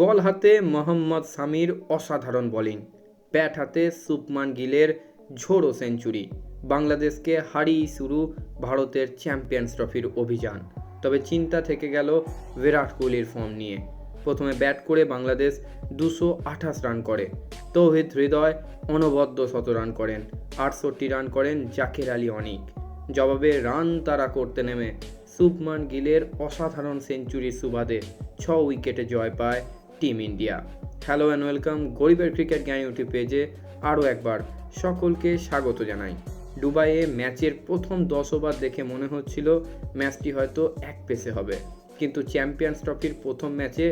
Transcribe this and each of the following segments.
বল হাতে মোহাম্মদ সামির অসাধারণ bowling. Bat হাতে সুপমান গিলের ঝোড়ো সেঞ্চুরি। বাংলাদেশকে হারিয়ে শুরু ভারতের চ্যাম্পিয়ন্স ট্রফির অভিযান। তবে চিন্তা থেকে গেল বিরাট কোহলির ফর্ম নিয়ে। প্রথমে ব্যাট করে বাংলাদেশ দুশো আঠাশ রান করে। তৌহিদ হৃদয় অনবদ্য শত রান করেন। আটষট্টি রান করেন জাকের আলী অনিক। জবাবে রান তারা করতে নেমে সুপমান গিলের অসাধারণ সেঞ্চুরির সুবাদে ছ উইকেটে জয় পায় team India hello and welcome গরিবের ক্রিকেট জ্ঞান ইউটিউব পেজে আরও একবার সকলকে স্বাগত জানাই। দুবাইয়ে ম্যাচের প্রথম দশ ওভার দেখে মনে হচ্ছিল ম্যাচটি হয়তো এক পেসে হবে। কিন্তু চ্যাম্পিয়ন্স ট্রফির প্রথম ম্যাচে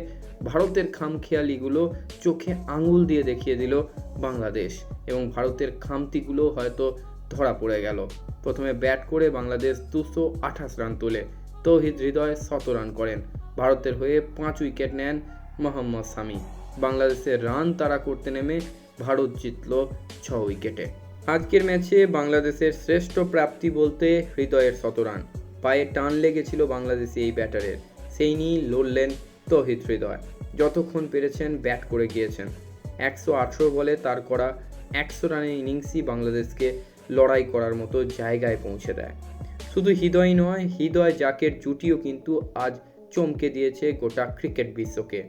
ভারতের খামখেয়ালিগুলো চোখে আঙুল দিয়ে দেখিয়ে দিল বাংলাদেশ এবং ভারতের খামতিগুলো হয়তো ধরা পড়ে গেল। প্রথমে ব্যাট করে বাংলাদেশ দুশো আঠাশ রান তোলে। তৌহিদ হৃদয় শত রান করেন। ভারতের হয়ে পাঁচ উইকেট নেন মোহাম্মদ সামি বাংলাদেশের রান তাড়া করতে নেমে ভারত জিতল ছ উইকেটে। আজকের ম্যাচে বাংলাদেশের শ্রেষ্ঠ প্রাপ্তি বলতে হৃদয়ের শতরান পায়ে টান লেগেছিল বাংলাদেশি এই ব্যাটারের। সেই নিয়েই লড়লেন তহিদ হৃদয়। যতক্ষণ পেরেছেন ব্যাট করে গিয়েছেন। একশো আঠেরো বলে তার করা একশো রানের ইনিংসই বাংলাদেশকে লড়াই করার মতো জায়গায় পৌঁছে দেয়। শুধু হৃদয় নয়, হৃদয় জাকের জুটিও কিন্তু আজ চমকে দিয়েছে গোটা ক্রিকেট বিশ্বকে।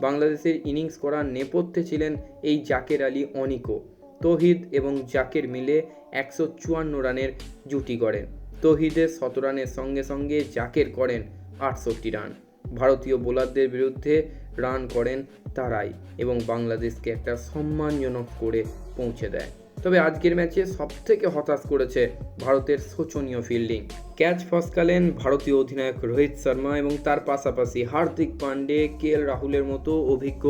বাংলাদেশের ইনিংস করার নেপথ্যে ছিলেন এই জাকের আলী অনিকো। তহিদ এবং জাকের মিলে একশো চুয়ান্ন রানের জুটি গড়েন। তহিদের শত রানের সঙ্গে সঙ্গে জাকের করেন আটষট্টি রান। ভারতীয় বোলারদের বিরুদ্ধে রান করেন তারাই এবং বাংলাদেশকে একটা সম্মানজনক করে পৌঁছে দেয়। তবে আজকের ম্যাচে সবথেকে হতাশ করেছে ভারতের শোচনীয় ফিল্ডিং। ক্যাচ ফসকালেন ভারতীয় অধিনায়ক রোহিত শর্মা এবং তার পাশাপাশি হার্দিক পান্ডে, কে এল রাহুলের মতো অভিজ্ঞ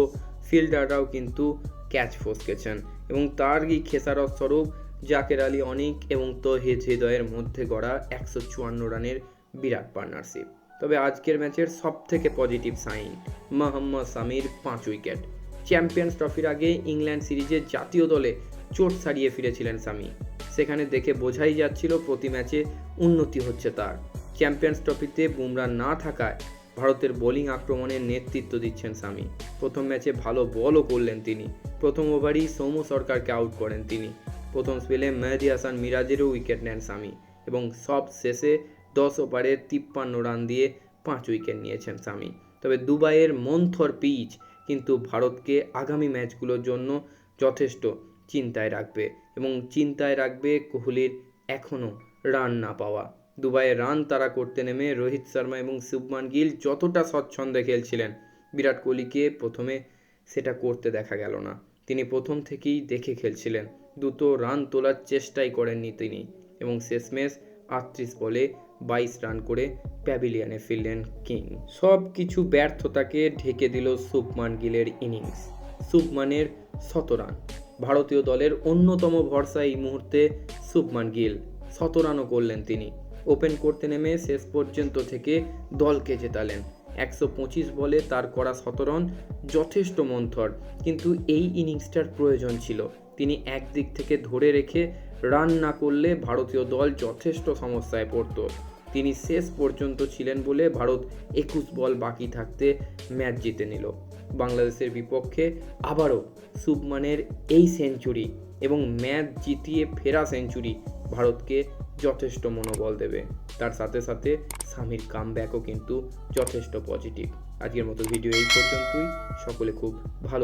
ফিল্ডাররাও কিন্তু ক্যাচ ফসকেছেন এবং তারই খেসারত স্বরূপ জাকের আলী অনিক এবং তহিদ হৃদয়ের মধ্যে গড়া একশো চুয়ান্ন রানের বিরাট পার্টনারশিপ তবে আজকের ম্যাচের সব থেকে পজিটিভ সাইন মোহাম্মদ সামির পাঁচ উইকেট। চ্যাম্পিয়ন্স ট্রফির আগে ইংল্যান্ড সিরিজে জাতীয় দলে চোট সারিয়ে ফিরেছিলেন সামি। সেখানে দেখে বোঝাই যাচ্ছিল প্রতি ম্যাচে উন্নতি হচ্ছে তার। চ্যাম্পিয়ন্স ট্রফিতে বুমরা না থাকায় ভারতের বোলিং আক্রমণের নেতৃত্ব দিচ্ছেন সামি। প্রথম ম্যাচে ভালো বলও করলেন তিনি। প্রথম ওভারই সৌম্য সরকারকে আউট করেন তিনি। প্রথম স্পেলে মেহেদি হাসান মিরাজেরও উইকেট নেন সামি এবং সব শেষে দশ ওভারে তিপ্পান্ন রান দিয়ে পাঁচ উইকেট নিয়েছেন সামি। তবে দুবাইয়ের মন্থর পিচ কিন্তু ভারতকে আগামী ম্যাচগুলোর জন্য যথেষ্ট। চিন্তায় রাখবে এবং চিন্তায় রাখবে কোহলির এখনও রান না পাওয়া। দুবাইয়ে রান তারা করতে নেমে রোহিত শর্মা এবং শুভমান গিল যতটা স্বচ্ছন্দে খেলছিলেন। বিরাট কোহলিকে প্রথমে সেটা করতে দেখা গেল না। তিনি প্রথম থেকেই দেখে খেলছিলেন। দুটো রান তোলার চেষ্টাই করেননি তিনি এবং শেষমেশ আটত্রিশ বলে বাইশ রান করে প্যাভিলিয়নে ফিরলেন কিং। সব কিছু ব্যর্থতাকে ঢেকে দিল শুভমান গিলের ইনিংস। শুভমানের শত রান। ভারতীয় দলের অন্যতম ভরসা এই মুহূর্তে শুভমান গিল। শত রানও করলেন তিনি। ওপেন করতে নেমে শেষ পর্যন্ত থেকে দলকে জেতালেন। একশো পঁচিশ বলে তার করা শত রান যথেষ্ট মন্থর, কিন্তু এই ইনিংসটার প্রয়োজন ছিল। তিনি একদিক থেকে ধরে রেখে রান না করলে ভারতীয় দল যথেষ্ট সমস্যায় পড়ত। তিনি শেষ পর্যন্ত ছিলেন বলে ভারত একুশ বল বাকি থাকতে ম্যাচ জিতে নিল। বাংলাদেশের বিপক্ষে আবারও শুভমানের এই সেঞ্চুরি এবং ম্যাচ জিতিয়ে ফেরা সেঞ্চুরি ভারতকে যথেষ্ট মনোবল দেবে। তার সাথে সাথে স্বামীর কামব্যাকও কিন্তু যথেষ্ট পজিটিভ আজকের মতো ভিডিও এই পর্যন্তই। সকলে খুব ভালো